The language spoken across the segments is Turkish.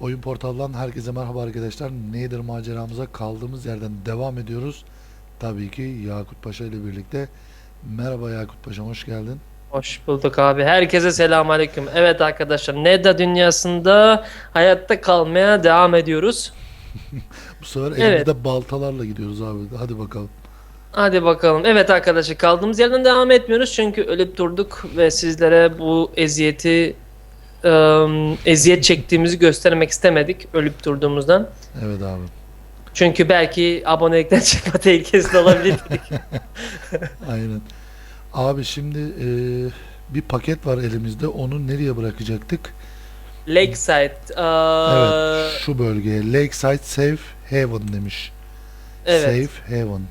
Oyun portalından herkese merhaba arkadaşlar. Nedir maceramıza kaldığımız yerden devam ediyoruz. Tabii ki Yakut Paşa ile birlikte. Merhaba Yakut Paşa hoş geldin. Hoş bulduk abi. Herkese selamünaleyküm. Evet arkadaşlar Neda dünyasında hayatta kalmaya devam ediyoruz. Bu sefer Evet. elimizde baltalarla gidiyoruz abi. Hadi bakalım. Hadi bakalım. Evet arkadaşlar kaldığımız yerden devam etmiyoruz çünkü ölüp durduk ve sizlere bu eziyeti eziyet çektiğimizi göstermek istemedik ölüp durduğumuzdan. Evet abi. Çünkü belki abonelikten çıkma tehlikesi de olabilir dedik. Aynen. Abi şimdi e, bir paket var elimizde. Onu nereye bırakacaktık? Lakeside. aa, Evet. Şu bölgeye. Lakeside Safe Haven demiş. evet. Safe Haven.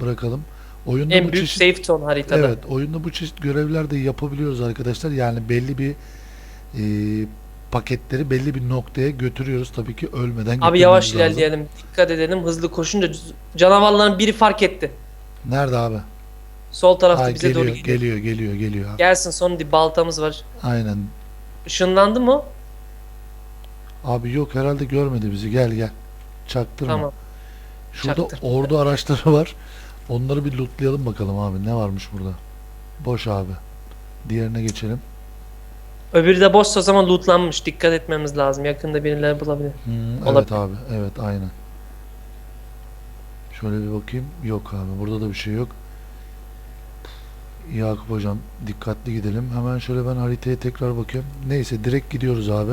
Bırakalım. Oyunda En bu büyük çeşit safe zone haritada. Evet, oyunda bu çeşit görevler de yapabiliyoruz arkadaşlar. Yani belli bir e, paketleri belli bir noktaya götürüyoruz. Tabii ki ölmeden Abi yavaş lazım. ilerleyelim. Dikkat edelim. Hızlı koşunca canavarların biri fark etti. Nerede abi? Sol tarafta Ha, bize geliyor, doğru geliyor. geliyor, geliyor, geliyor. abi. Gelsin son bir baltamız var. Aynen. Işınlandı mı? Abi yok herhalde görmedi bizi. Gel gel. Çaktırma. Tamam. Şurada çaktırma. ordu araçları var. Onları bir lootlayalım bakalım abi. Ne varmış burada? Boş abi. Diğerine geçelim. Öbürü de boşsa o zaman lootlanmış. Dikkat etmemiz lazım. Yakında birileri bulabilir. Hmm, evet Olabilir. abi. Evet aynen. Şöyle bir bakayım. Yok abi. Burada da bir şey yok. Yakup hocam dikkatli gidelim. Hemen şöyle ben haritaya tekrar bakıyorum. Neyse direkt gidiyoruz abi.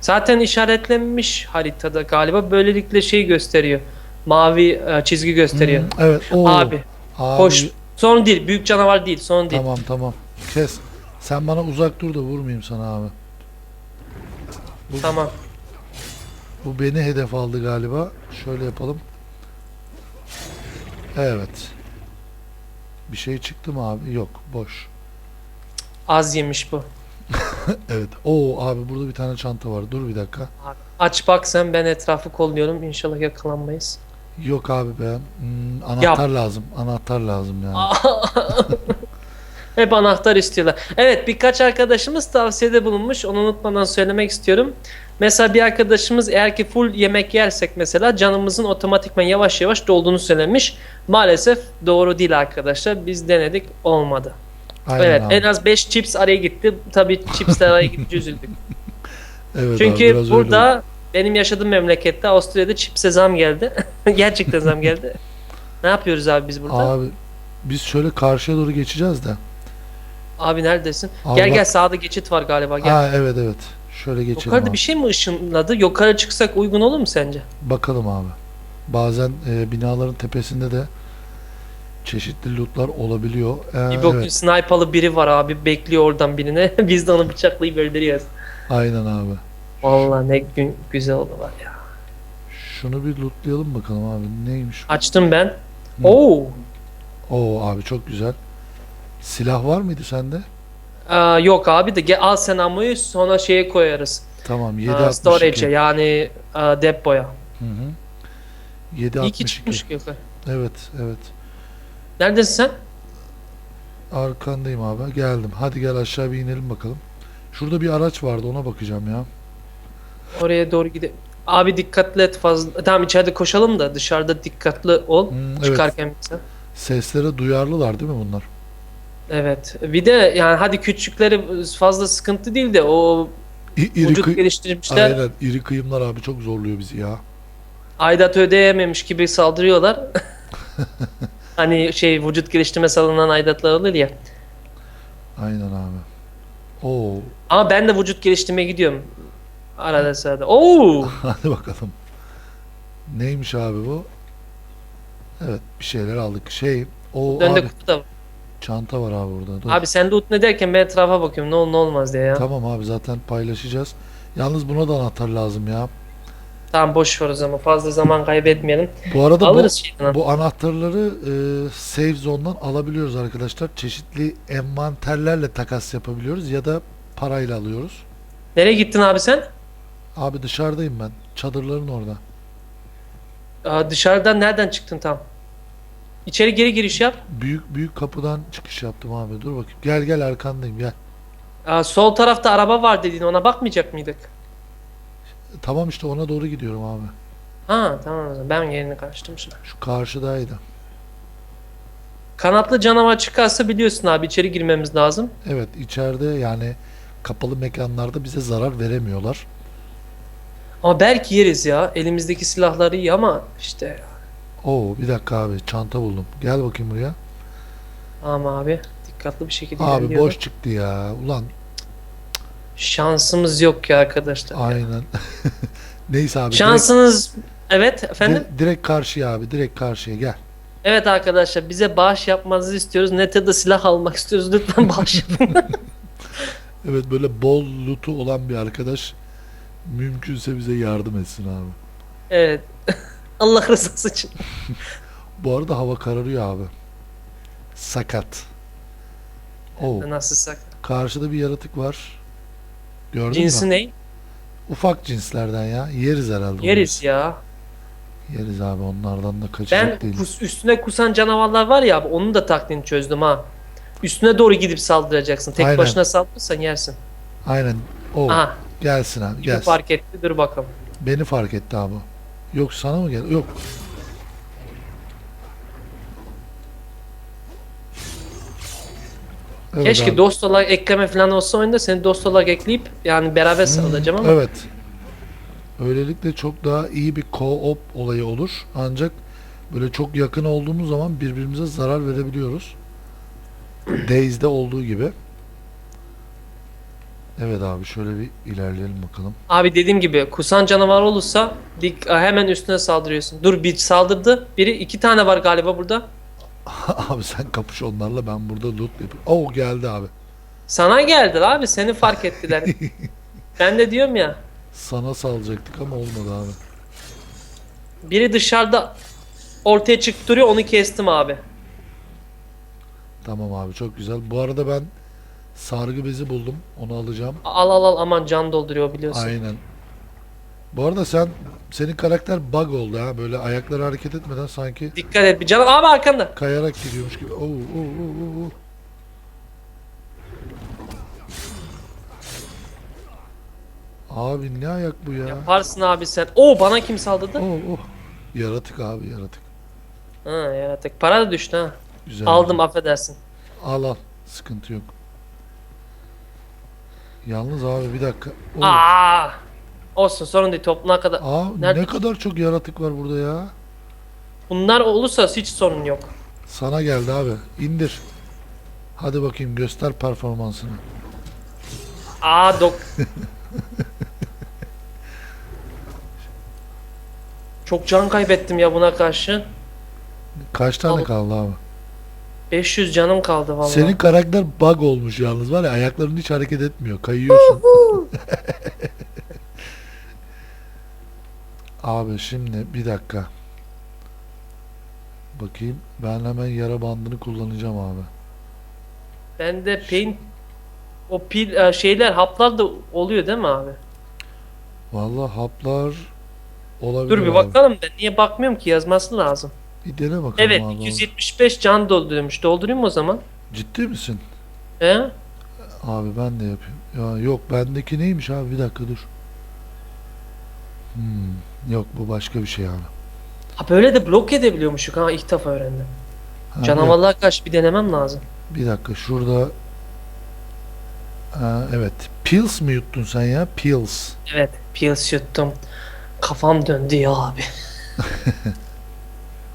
Zaten işaretlenmiş haritada galiba. Böylelikle şey gösteriyor. Mavi e, çizgi gösteriyor. Hmm, evet. Oo, Abi abi, koş. Son değil. Büyük canavar değil. Son değil. Tamam tamam. Kes. Sen bana uzak dur da vurmayayım sana abi. Bu, Tamam. bu beni hedef aldı galiba. Şöyle yapalım. Evet. Bir şey çıktı mı abi? Yok. Boş. Az yemiş bu. Evet. Oo abi burada bir tane çanta var. Dur bir dakika. Aç bak sen ben etrafı kolluyorum. İnşallah yakalanmayız. Yok abi be. Hmm, anahtar lazım. Anahtar lazım yani. Hep anahtar istiyorlar. Evet birkaç arkadaşımız tavsiyede bulunmuş. Onu unutmadan söylemek istiyorum. Mesela bir arkadaşımız eğer ki full yemek yersek mesela canımızın otomatikman yavaş yavaş dolduğunu söylemiş. Maalesef doğru değil arkadaşlar. Biz denedik olmadı. Aynen evet abi. en az 5 chips araya gitti. Tabii chipsler araya gidince üzüldük. Evet abi, Çünkü öyle burada benim yaşadığım memlekette Avusturya'da chipse zam geldi. Gerçekten zam geldi. ne yapıyoruz abi biz burada? Abi biz şöyle karşıya doğru geçeceğiz de. Abi neredesin? Abi gel gel sağda geçit var galiba gel. Ha evet evet. Şöyle geçelim Yukarıda abi. bir şey mi ışınladı? Yukarı çıksak uygun olur mu sence? Bakalım abi. Bazen e, binaların tepesinde de çeşitli lootlar olabiliyor. Ee, bir bakıyorsun evet, sniper'lı biri var abi bekliyor oradan birine. Biz de onu bıçaklayıp öldürüyoruz. aynen abi. Vallahi ne gün güzel oldu var ya. Şunu bir lootlayalım bakalım abi. Neymiş? Açtım ben. Hı. Oo. Oo abi çok güzel. Silah var mıydı sende? Aa, yok abi de gel, al sen ammoyu sonra şeye koyarız. Tamam Aa, 762. storage'e yani aa, depoya. Hı hı. İyi ki 762. çıkmış yukarı. Evet evet. Neredesin sen? Arkandayım abi. Geldim. Hadi gel aşağı bir inelim bakalım. Şurada bir araç vardı ona bakacağım ya. Oraya doğru gidelim. Abi dikkatli et fazla. Tamam içeride koşalım da dışarıda dikkatli ol. Hmm, evet. Çıkarken mesela. Seslere duyarlılar değil mi bunlar? Evet. Bir de yani hadi küçükleri fazla sıkıntı değil de o İ- iri vücut kıy- geliştirmişler. Aynen. iri kıyımlar abi çok zorluyor bizi ya. Aidat ödeyememiş gibi saldırıyorlar. hani şey vücut geliştirme alınan aidatlar olur ya. Aynen abi. Oo. Ama ben de vücut geliştirmeye gidiyorum. Arada sırada. Oo! Hadi bakalım. Neymiş abi bu? Evet bir şeyler aldık. Şey o Önde abi kutu da var. Çanta var abi burada. Dur. Abi sen ut ne derken ben etrafa bakıyorum. Ne olur ne olmaz diye ya. Tamam, Tamam abi zaten paylaşacağız. Yalnız buna da anahtar lazım ya. boş ver o zaman. Fazla zaman kaybetmeyelim. Bu arada bu, şeyden. bu anahtarları e, save zone'dan alabiliyoruz arkadaşlar. Çeşitli envanterlerle takas yapabiliyoruz ya da parayla alıyoruz. Nereye gittin abi sen? Abi dışarıdayım ben. Çadırların orada. Aa, dışarıdan nereden çıktın tam? İçeri geri giriş yap. Büyük büyük kapıdan çıkış yaptım abi. Dur bakayım. Gel gel arkandayım gel. Aa, sol tarafta araba var dediğin ona bakmayacak mıydık? tamam işte ona doğru gidiyorum abi. Ha tamam o zaman. ben yerini karıştırmışım. Şu karşıdaydı. Kanatlı canavar çıkarsa biliyorsun abi içeri girmemiz lazım. Evet içeride yani kapalı mekanlarda bize zarar veremiyorlar. Ama belki yeriz ya. Elimizdeki silahlar iyi ama işte Oo bir dakika abi çanta buldum. Gel bakayım buraya. ama abi dikkatli bir şekilde Abi ilerliyorum. boş çıktı ya. Ulan Şansımız yok ya arkadaşlar. aynen. Neyse abi. Şansınız evet direkt, efendim. di- direkt karşıya abi. Direkt karşıya gel. Evet arkadaşlar bize bağış yapmanızı istiyoruz. Neta'da silah almak istiyoruz. Lütfen bağış yapın. Evet böyle bol loot'u olan bir arkadaş mümkünse bize yardım etsin abi. evet. Allah rızası için. Bu arada hava kararıyor abi. Sakat. Oo, Nasılsak. karşıda bir yaratık var. Gördün Cinsi mü? ne? Ufak cinslerden ya. Yeriz herhalde. onu Yeriz biz. ya. Yeriz abi onlardan da kaçacak Ben değiliz. kus- üstüne kusan canavarlar var ya abi onun da taktiğini çözdüm ha. Üstüne doğru gidip saldıracaksın. Tek Aynen. başına saldırırsan yersin. Aynen. O Aha. gelsin abi gelsin. fark etti dur bakalım. Beni fark etti abi. Yok sana mı geldi? Yok. Evet Keşke abi. dost olarak ekleme falan olsa oyunda seni dost olarak ekleyip yani beraber salacağım ama Evet. Öylelikle çok daha iyi bir co-op olayı olur. Ancak böyle çok yakın olduğumuz zaman birbirimize zarar verebiliyoruz. Days'de olduğu gibi. Evet abi şöyle bir ilerleyelim bakalım. abi dediğim gibi kusan canavar olursa dik, hemen üstüne saldırıyorsun. Dur bir saldırdı. Biri iki tane var galiba burada. abi sen kapış onlarla ben burada loot yapıyorum. Oh geldi abi. Sana geldiler abi seni fark ettiler. ben de diyorum ya Sana salacaktık ama olmadı abi. biri dışarıda ortaya çıktı duruyor onu kestim abi. Tamam abi çok güzel. Bu arada ben sargı bezi buldum. Onu alacağım. Al al al aman can dolduruyor biliyorsun. Aynen. Bu arada sen senin karakter bug oldu ha. Böyle ayakları hareket etmeden sanki Dikkat et bir canım abi arkanda. kayarak gidiyormuş gibi. Oo, oo, oo, oo, oo. Abi ne ayak bu ya? Yaparsın abi sen. Oo bana kim saldırdı? Oh, oh. Yaratık abi yaratık. Ha yaratık. Para da düştü ha. Güzel. Aldım affedersin. Al al. Sıkıntı yok. Yalnız abi bir dakika. Oo. Aa! Olsun sorun değil topluluğa kadar. Aa, Nerede? ne kadar çok yaratık var burada ya. Bunlar olursa hiç sorun yok. Sana geldi abi. İndir. Hadi bakayım göster performansını. Aa dok. Çok can kaybettim ya buna karşı. Kaç tane Al. kaldı abi? 500 canım kaldı vallahi. Senin karakter bug olmuş yalnız var ya ayakların hiç hareket etmiyor. Kayıyorsun. abi şimdi bir dakika. Bakayım. Ben hemen yara bandını kullanacağım abi. Bende paint o pil e, şeyler haplar da oluyor değil mi abi? Vallahi haplar olabilir Dur bir abi. bakalım da niye bakmıyorum ki yazması lazım. Bir dene bakalım Evet abi. 275 can dolduruyormuş. Doldurayım mı o zaman? Ciddi misin? He? Abi ben de yapayım. Ya yok bendeki neymiş abi bir dakika dur. Hmm, yok bu başka bir şey abi. Ha böyle de blok edebiliyormuşuk ha ilk defa öğrendim. Ha, bir, Canavarlığa karşı bir denemem lazım. bir dakika şurada Ha, evet. Pills mi yuttun sen ya? Pills. Evet pils yuttum. Kafam döndü ya abi.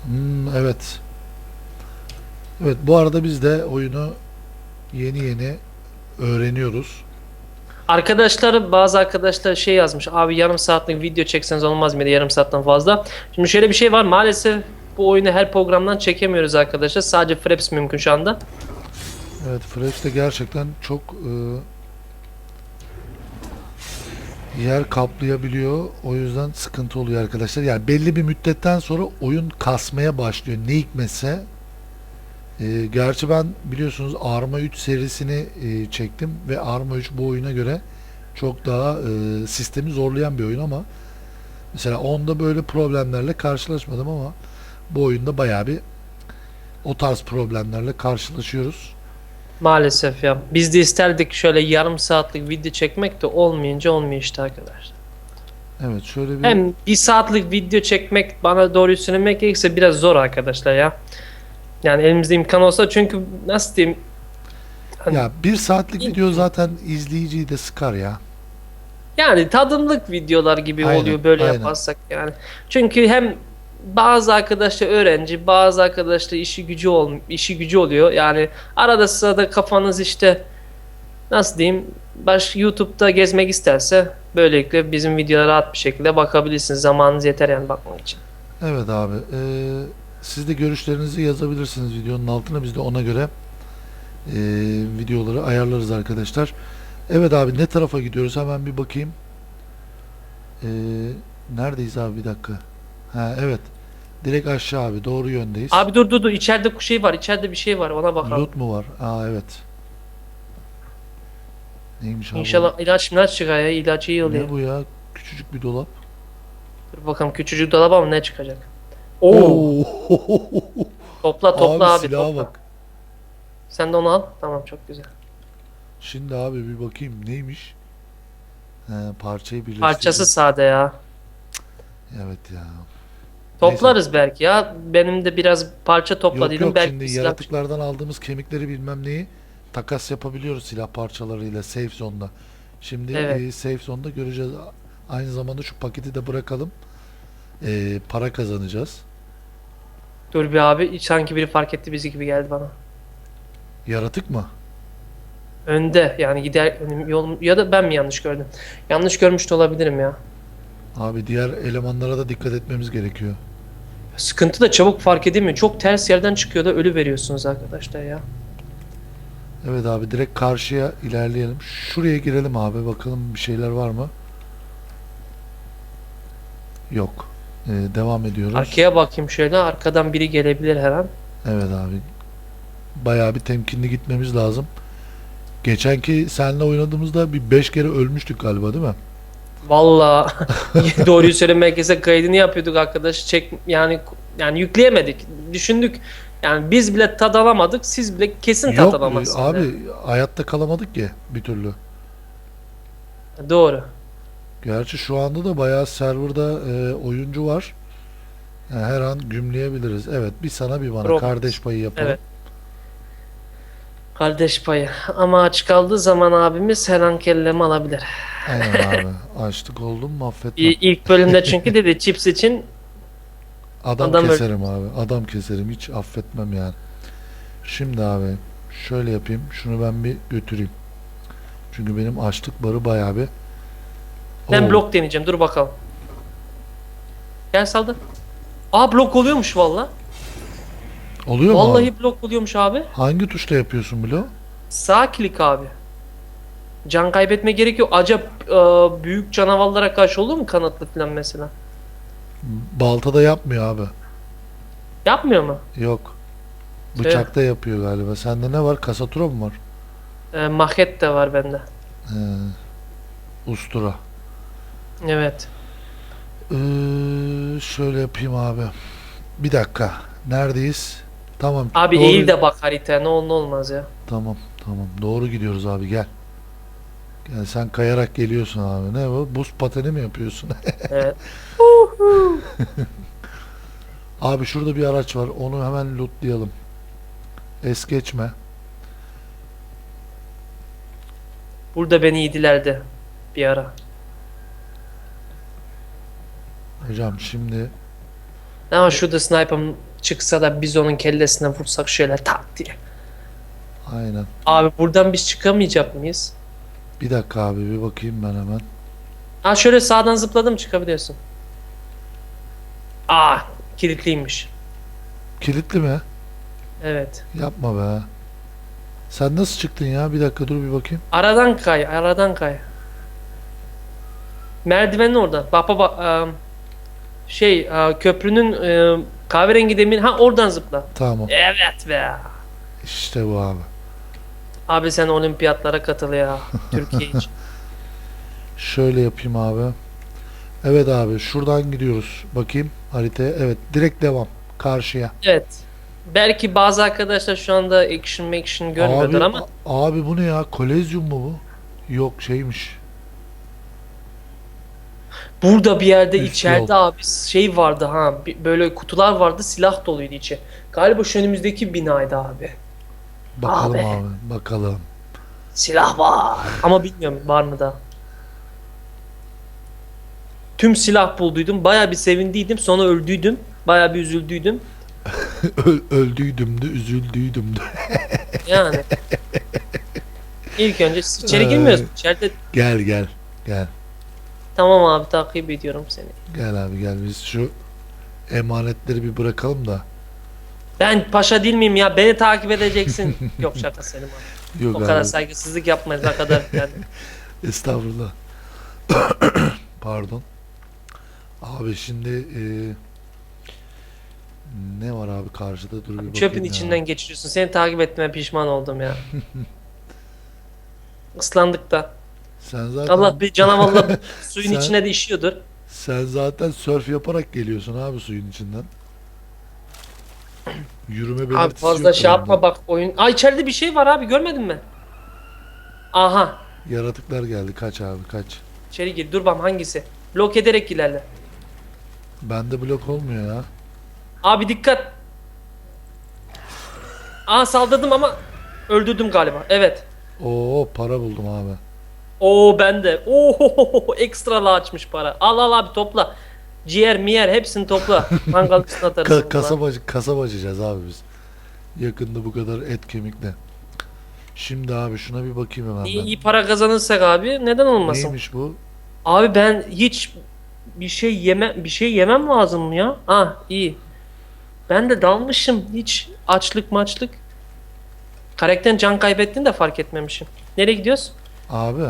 Hmm, evet. Evet bu arada biz de oyunu yeni yeni öğreniyoruz. Arkadaşlar bazı arkadaşlar şey yazmış. Abi yarım saatlik video çekseniz olmaz mıydı yarım saatten fazla. Şimdi şöyle bir şey var. Maalesef bu oyunu her programdan çekemiyoruz arkadaşlar. Sadece Fraps mümkün şu anda. Evet Fraps de gerçekten çok e, yer kaplayabiliyor. O yüzden sıkıntı oluyor arkadaşlar. Yani belli bir müddetten sonra oyun kasmaya başlıyor. Ne hikmetse. E, gerçi ben biliyorsunuz Arma 3 serisini e, çektim ve Arma 3 bu oyuna göre çok daha e, sistemi zorlayan bir oyun ama mesela onda böyle problemlerle karşılaşmadım ama bu oyunda bayağı bir o tarz problemlerle karşılaşıyoruz. Maalesef ya. Biz de isterdik şöyle yarım saatlik video çekmek de olmayınca olmuyor işte arkadaşlar. Evet şöyle bir Hem bir saatlik video çekmek bana doğruyu söylemek gerekirse biraz zor arkadaşlar ya. Yani elimizde imkan olsa çünkü nasıl diyeyim hani- ya bir saatlik video zaten izleyiciyi de sıkar ya. yani tadımlık videolar gibi Aynen, oluyor böyle aynen. yaparsak yani. Çünkü hem bazı arkadaşlar öğrenci, bazı arkadaşlar işi gücü ol işi gücü oluyor. Yani arada sırada kafanız işte nasıl diyeyim baş YouTube'da gezmek isterse böylelikle bizim videolara rahat bir şekilde bakabilirsiniz. Zamanınız yeter yani bakmak için. Evet abi. eee, siz de görüşlerinizi yazabilirsiniz videonun altına. Biz de ona göre eee, videoları ayarlarız arkadaşlar. Evet abi ne tarafa gidiyoruz? Hemen bir bakayım. Eee, neredeyiz abi bir dakika. Ha evet. Direkt aşağı abi. Doğru yöndeyiz. Abi dur dur dur içeride şey var içeride bir şey var ona bakalım. Loot mu var? Aa evet. Neymiş abi? İnşallah ilaç ilaç çıkar ya ilaç iyi oluyor. Ne bu ya? Küçücük bir dolap. Dur bakalım küçücük dolaba mı ne çıkacak? Oo, topla topla abi, silaha topla. bak. Sen de onu al. Tamam çok güzel. Şimdi abi bir bakayım neymiş? He, parçayı birleştirdim. Parçası sade ya. Evet ya. Toplarız belki ya. Benim de biraz parça Yok topladıydım. yok belki şimdi bir silah- yaratıklardan aldığımız kemikleri bilmem neyi takas yapabiliyoruz silah parçalarıyla safe zone'da. Şimdi Evet. e, safe zone'da göreceğiz. Aynı zamanda şu paketi de bırakalım. E, para kazanacağız. Dur bir abi. Sanki biri fark etti bizi gibi geldi bana. Yaratık mı? Önde yani gider önüm yolum ya da ben mi yanlış gördüm? Yanlış görmüş de olabilirim ya. Abi diğer elemanlara da dikkat etmemiz gerekiyor. Sıkıntı da çabuk fark edilmiyor. Çok ters yerden çıkıyor da ölü veriyorsunuz arkadaşlar ya. Evet abi direkt karşıya ilerleyelim. Şuraya girelim abi bakalım bir şeyler var mı? Yok. E, devam ediyoruz. Arkaya bakayım şöyle. Arkadan biri gelebilir her an. Evet abi. Bayağı bir temkinli gitmemiz lazım. Geçenki seninle oynadığımızda bir 5 kere ölmüştük galiba değil mi? Valla doğruyu söylemek gerekirse kaydını yapıyorduk arkadaş. Çek yani yani yükleyemedik. Düşündük. Yani biz bile tad alamadık. Siz bile kesin tad Yok alamazsınız. abi hayatta kalamadık ki bir türlü. Doğru. Gerçi şu anda da bayağı serverda e, oyuncu var. Yani her an gümleyebiliriz. Evet bir sana bir bana Robot. kardeş payı yapalım. Evet. Kardeş payı. Ama aç kaldığı zaman abimiz her an kellemi alabilir. Aynen abi. Açlık oldum mu affetmem. İ- İlk bölümde çünkü dedi chips için Adam, Adam öyle- keserim abi. Adam keserim. Hiç affetmem yani. Şimdi abi şöyle yapayım. Şunu ben bir götüreyim. Çünkü benim açlık barı bayağı bir. ben Oo, blok deneyeceğim. Dur bakalım. Gel saldır. Aa blok oluyormuş valla. Oluyor mu Vallahi abi? blok oluyormuş abi. Hangi tuşla yapıyorsun Bilo? Sağ klik abi. Can kaybetme gerek yok. Acaba e, büyük canavarlara karşı olur mu kanatlı falan mesela? Baltada yapmıyor abi. Yapmıyor mu? Yok. Bıçakta yapıyor galiba. Sende ne var? Kasatura mı var? E, maket de var bende. Ee, ustura. Evet. Ee, şöyle yapayım abi. Bir dakika. Neredeyiz? Tamam. Abi doğru- eğil de bak haritaya ne olur ne olmaz ya. Tamam tamam doğru gidiyoruz abi gel. Gel sen kayarak geliyorsun abi. Ne bu? Buz pateni mi yapıyorsun? Evet. abi şurada bir araç var. Onu hemen lootlayalım. Es geçme. Burada beni yedilerdi bir ara. Hocam şimdi Ama şurada sniper'ım çıksa da biz onun kellesine vursak şöyle tak diye. aynen. Abi buradan biz çıkamayacak mıyız? Bir dakika abi bir bakayım ben hemen. Ha şöyle sağdan zıpladım çıkabiliyorsun. Aa kilitliymiş. Kilitli mi? Evet. Yapma be. Sen nasıl çıktın ya? Bir dakika dur bir bakayım. Aradan kay, aradan kay. Merdivenin orada. Bak bak Şey, köprünün kahverengi demir. Ha oradan zıpla. Tamam. Evet be. İşte bu abi. Abi sen olimpiyatlara katıl ya. Türkiye için. Şöyle yapayım abi. Evet abi şuradan gidiyoruz. Bakayım haritaya. Evet direkt devam. Karşıya. Evet. Belki bazı arkadaşlar şu anda action action görmüyordur abi, ama abi bu ne ya? Kolezyum mu bu? Yok şeymiş. Burada bir yerde Üst içeride yol. abi şey vardı ha böyle kutular vardı silah doluydu içi. Galiba şu önümüzdeki binaydı abi. Bakalım Abi. abi. Bakalım. Silah var ama bilmiyorum var mı da. Tüm silah bulduydum. Baya bir sevindiydim. Sonra öldüydüm. Baya bir üzüldüydüm. Öldüydüm de üzüldüydüm de. Yani. İlk önce içeri girmiyoruz. İçeride Gel gel. Gel. Tamam abi takip ediyorum seni. Gel abi gel biz şu emanetleri bir bırakalım da. Ben paşa değil miyim ya? Beni takip edeceksin. Yok şaka senin abi. Yok O abi. kadar saygısızlık yapmayız ne kadar yani. Estağfurullah. Pardon. Abi şimdi e, ne var abi karşıda dur bir Çöpün ya. içinden geçiriyorsun. Seni takip ettiğime pişman oldum ya. Islandık da. Sen zaten Allah bir canavarla suyun Sen- içine de işiyordur. sen zaten sörf yaparak geliyorsun abi suyun içinden. Yürüme Abi belirtisi fazla yok şey yapma bende. bak oyun. Aa içeride bir şey var abi görmedin mi? Aha. Yaratıklar geldi kaç abi kaç. İçeri gir. Dur bam hangisi? Blok ederek ilerle. Bende blok olmuyor ya. Abi dikkat. Aa saldırdım ama öldürdüm galiba. Evet. Oo para buldum abi. Oo ben de. Oo ekstra açmış para. Al al abi topla. Ciğer miyer hepsini topla. Mangal üstüne atarız. Ka- bunları. kasaba kasaba açacağız abi biz. Yakında bu kadar et kemikle. Şimdi abi şuna bir bakayım hemen İyi, ben. iyi para kazanırsak abi neden olmasın? Neymiş bu? Abi ben hiç bir şey yeme bir şey yemem lazım mı ya? Ah iyi. Ben de dalmışım hiç açlık maçlık. Karakterin can kaybettiğini de fark etmemişim. Nereye gidiyoruz? Abi.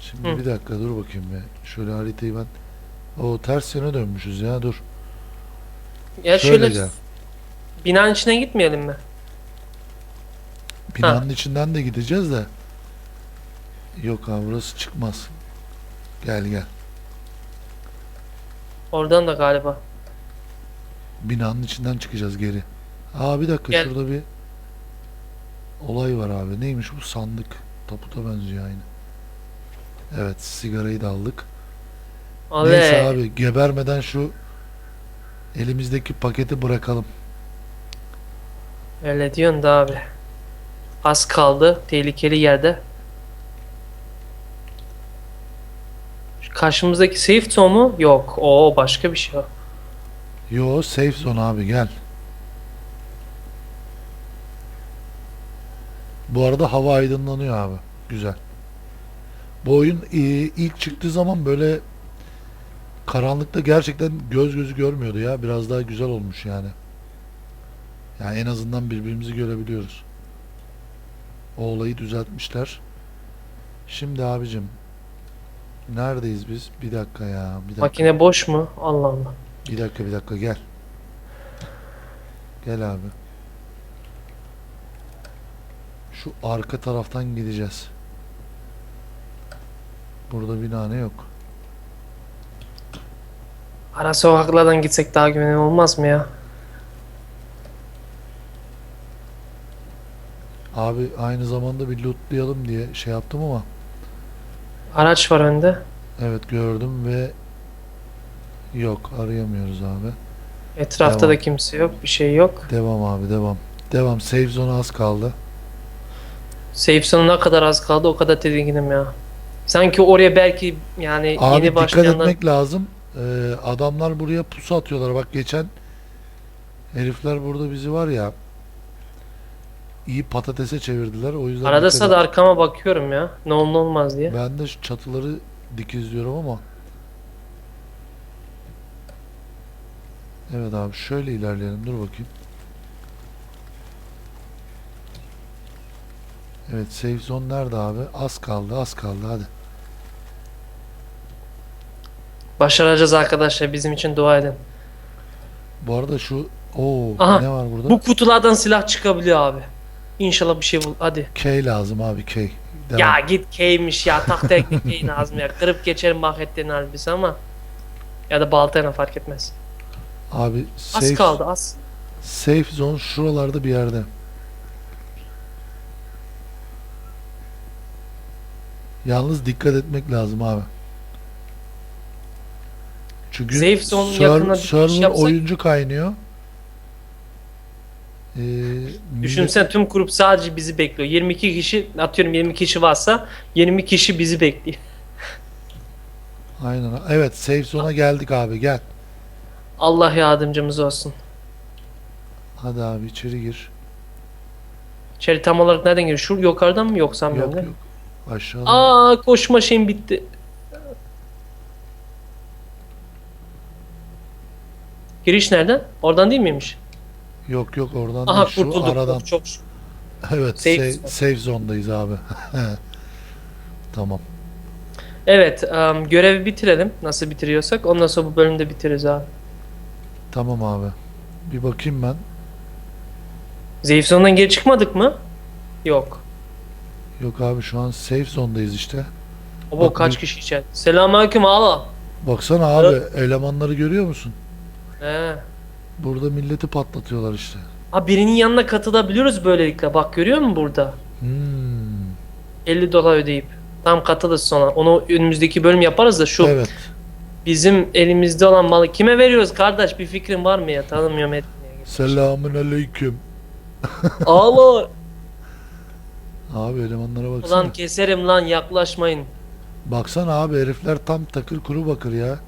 Şimdi Hı. bir dakika dur bakayım bir. Şöyle haritayı ben. O ters yöne dönmüşüz ya dur. Ya Şöyle şöyle, gel. binanın içine gitmeyelim mi? Binanın içinden de gideceğiz de. Yok abi burası çıkmaz. Gel gel. Oradan da galiba. Binanın içinden çıkacağız geri. Aa bir dakika Gel. şurada bir olay var abi. Neymiş bu sandık? Taputa benziyor aynı. Evet sigarayı da aldık. Abi Neyse abi gebermeden şu elimizdeki paketi bırakalım. öyle diyorsun da abi. Az kaldı tehlikeli yerde. Şu Karşımızdaki safe zone mu? Yok. O başka bir şey. Yo safe zone abi gel. Bu arada hava aydınlanıyor abi. Güzel. Bu oyun e, ilk çıktığı zaman böyle karanlıkta gerçekten göz gözü görmüyordu ya. Biraz daha güzel olmuş yani. Yani en azından birbirimizi görebiliyoruz. O olayı düzeltmişler. Şimdi abicim neredeyiz biz? Bir dakika ya. Bir dakika. Makine boş mu? Allah Allah. Bir dakika bir dakika gel. Gel abi. Şu arka taraftan gideceğiz. Burada bina ne yok. Ara sokaklardan gitsek daha güvenli olmaz mı ya? Abi aynı zamanda bir lootlayalım diye şey yaptım ama Araç var önde. evet gördüm ve yok arayamıyoruz abi. Etrafta Devam. da kimse yok. Bir şey yok. Devam abi devam. Devam safe zone az kaldı. Safe zone'a ne kadar az kaldı o kadar tedirginim ya. Sanki oraya belki yani Abi yeni dikkat başlayanlar... etmek lazım. Ee, adamlar buraya pusu atıyorlar. Bak geçen herifler burada bizi var ya iyi patatese çevirdiler. O yüzden Arada sırada arkama bakıyorum ya. Ne olur ne olmaz diye. Ben de şu çatıları dikizliyorum ama Evet abi şöyle ilerleyelim. Dur bakayım. Evet safe zone nerede abi? Az kaldı az kaldı hadi. Başaracağız arkadaşlar. Bizim için dua edin. Bu arada şu Oo Aha, ne var burada? Bu kutulardan silah çıkabiliyor abi. İnşallah bir şey bul. Hadi. K lazım abi K. Devam. Ya git K'ymiş ya. Tahta ekmek K lazım ya. Kırıp geçerim Bahrettin'in halbisi ama. Ya da baltayla fark etmez. Abi Az safe, kaldı az. safe zone şuralarda bir yerde. Yalnız dikkat etmek lazım abi. Çünkü Safe zone ser- yakına bir server yapsak- oyuncu kaynıyor. Ee, Düşünsen tüm grup sadece bizi bekliyor. 22 kişi atıyorum 20 kişi varsa 20 kişi bizi bekliyor. Aynen. Evet, safe zone'a geldik abi. Gel. Allah yardımcımız olsun. Hadi abi içeri gir. İçeri tam olarak nereden giriyor? Şu yukarıdan mı yok sanmıyorum Yok yok. Aşağıda. Aa koşma şeyim bitti. Giriş nereden? Oradan değil miymiş? Yok yok oradan Aha değil. Şu kurtulduk. aradan. Çok, çok şükür. Evet, Safe safe, safe zone'dayız abi. tamam. Evet, um, görevi bitirelim. Nasıl bitiriyorsak. Ondan sonra bu bölümde bitiririz abi. Tamam abi. Bir bakayım ben. Zayıf zone'dan geri çıkmadık mı? Yok. Yok abi şu an safe zone'dayız işte. O Bak, kaç bir- kişi içeride? Selamünaleyküm Allah. Baksana abi elemanları görüyor musun? He. Burada milleti patlatıyorlar işte. Ha birinin yanına katılabiliyoruz böylelikle. Bak görüyor musun burada? Hmm. 50 dolar ödeyip. Tam katılırız sonra. Onu önümüzdeki bölüm yaparız da şu Evet. bizim elimizde olan malı kime veriyoruz kardeş? Bir fikrin var mı ya? Tanımıyorum etmiyor. Selamun aleyküm. Allah. Abi elemanlara baksana. Ulan keserim lan yaklaşmayın. Baksana abi herifler tam takır kuru bakır ya.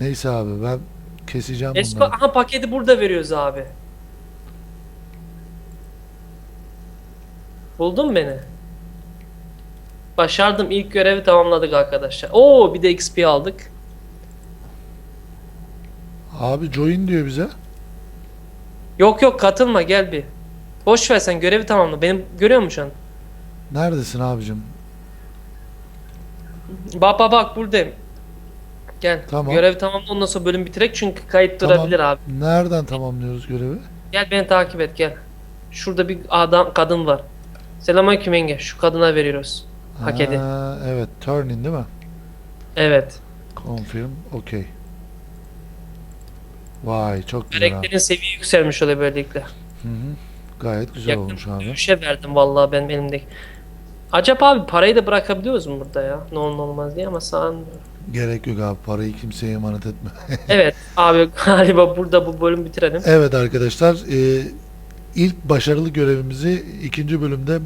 Neyse abi ben keseceğim Esko bunları. aha paketi burada veriyoruz abi. Buldun mu beni? Başardım ilk görevi tamamladık arkadaşlar. Oo bir de XP aldık. Abi join diyor bize. Yok yok katılma gel bir. Boş ver sen görevi tamamla. Benim görüyor musun şu an? Neredesin abicim? Bak bak bak buradayım. Gel. Tamam. Görevi tamamla ondan sonra bölüm bitirek çünkü kayıt Tamam. durabilir abi. Nereden tamamlıyoruz görevi? Gel beni takip et gel. Şurada bir adam kadın var. Selamünaleyküm yenge. Şu kadına veriyoruz. Paketi. Ha, evet turn in değil mi? Evet. Confirm. Okay. Vay çok güzel. Karakterin seviye yükselmiş oluyor böylelikle. Hı hı. Gayet güzel Yakın olmuş abi. dövüşe verdim vallahi ben elimdeki. Acaba abi parayı da bırakabiliyoruz mu burada ya? Ne olur olmaz diye ama sanmıyorum. Gerek yok abi parayı kimseye emanet etme. evet abi galiba burada bu bölüm bitirelim. evet arkadaşlar e, ilk başarılı görevimizi ikinci bölümde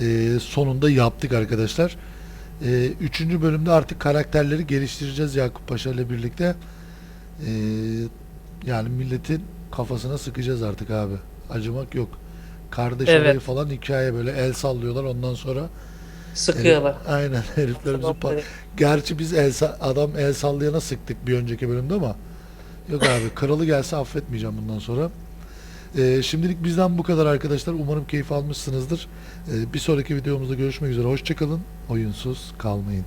e, sonunda yaptık arkadaşlar. E, üçüncü bölümde artık karakterleri geliştireceğiz Yakup Paşa ile birlikte. E, yani milletin kafasına sıkacağız artık abi. Acımak yok. Kardeş Evet. olayı falan hikaye böyle el sallıyorlar ondan sonra Sıkıyorlar. herif- aynen herifler bizi pa-. Gerçi biz el adam el sallayana sıktık bir önceki bölümde ama yok abi kralı gelse affetmeyeceğim bundan sonra. Ee, şimdilik bizden bu kadar arkadaşlar. Umarım keyif almışsınızdır. Ee, bir sonraki videomuzda görüşmek üzere. Hoşçakalın. Oyunsuz kalmayın.